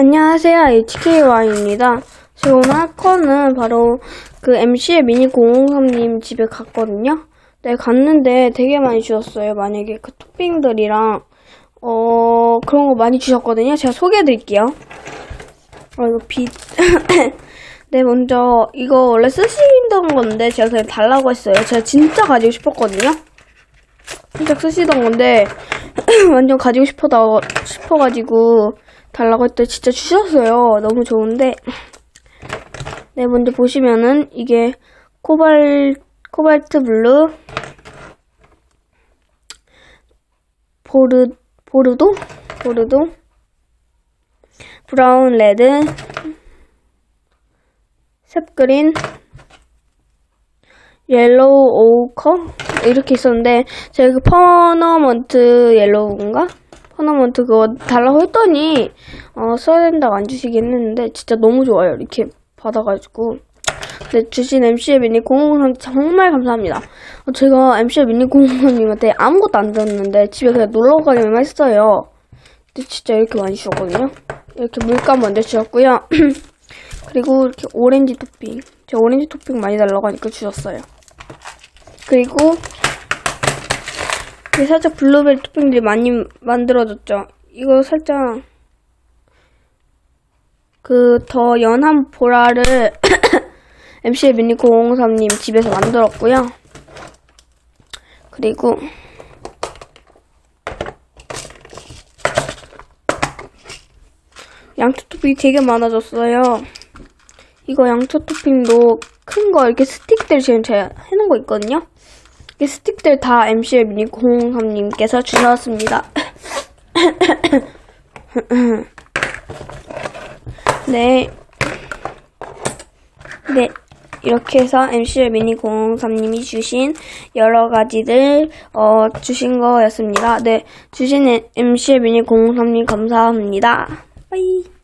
안녕하세요. HKY입니다. 제가 오늘 할 거는 바로 그 MC의 미니 003님 집에 갔거든요. 네, 갔는데 되게 많이 주셨어요. 만약에 그 토핑들이랑, 어, 그런 거 많이 주셨거든요. 제가 소개해 드릴게요. 어, 이거 빛. 네, 먼저, 이거 원래 쓰시던 건데, 제가 그냥 달라고 했어요. 제가 진짜 가지고 싶었거든요. 진짜 쓰시던 건데, 완전 가지고 싶어다, 싶어가지고, 달라고 했더니 진짜 주셨어요. 너무 좋은데. 네, 먼저 보시면은, 이게, 코발, 코발트 블루, 보르, 보르도? 보르도? 브라운 레드, 셉그린, 옐로우 오커? 이렇게 있었는데 제가 그 퍼너먼트 옐로우인가? 퍼너먼트 그거 달라고 했더니 어, 써야 된다고 안 주시긴 했는데 진짜 너무 좋아요. 이렇게 받아가지고. 네, 주신 MC의 미니 003 정말 감사합니다. 어, 제가 MC의 미니 003님한테 아무것도 안 줬는데 집에 그냥 놀러 가기만 했어요. 근데 진짜 이렇게 많이 주셨거든요. 이렇게 물감 먼저 주셨고요. 그리고 이렇게 오렌지 토핑. 제가 오렌지 토핑 많이 달라고 하니까 주셨어요 그리고 살짝 블루베리 토핑들이 많이 만들어졌죠. 이거 살짝 그 더 연한 보라를 MC의 미니 003님 집에서 만들었고요. 그리고 양초 토핑이 되게 많아졌어요. 이거 양초 토핑도 큰 거 이렇게 스틱들 지금 제가 거 있거든요. 이 스틱들 다 MC의 미니 003님께서 주셨습니다. 네. 네. 이렇게 해서 MC의 미니 003님이 주신 여러 가지들, 어, 주신 거였습니다. 네. 주신 MC의 미니 003님 감사합니다. 빠이.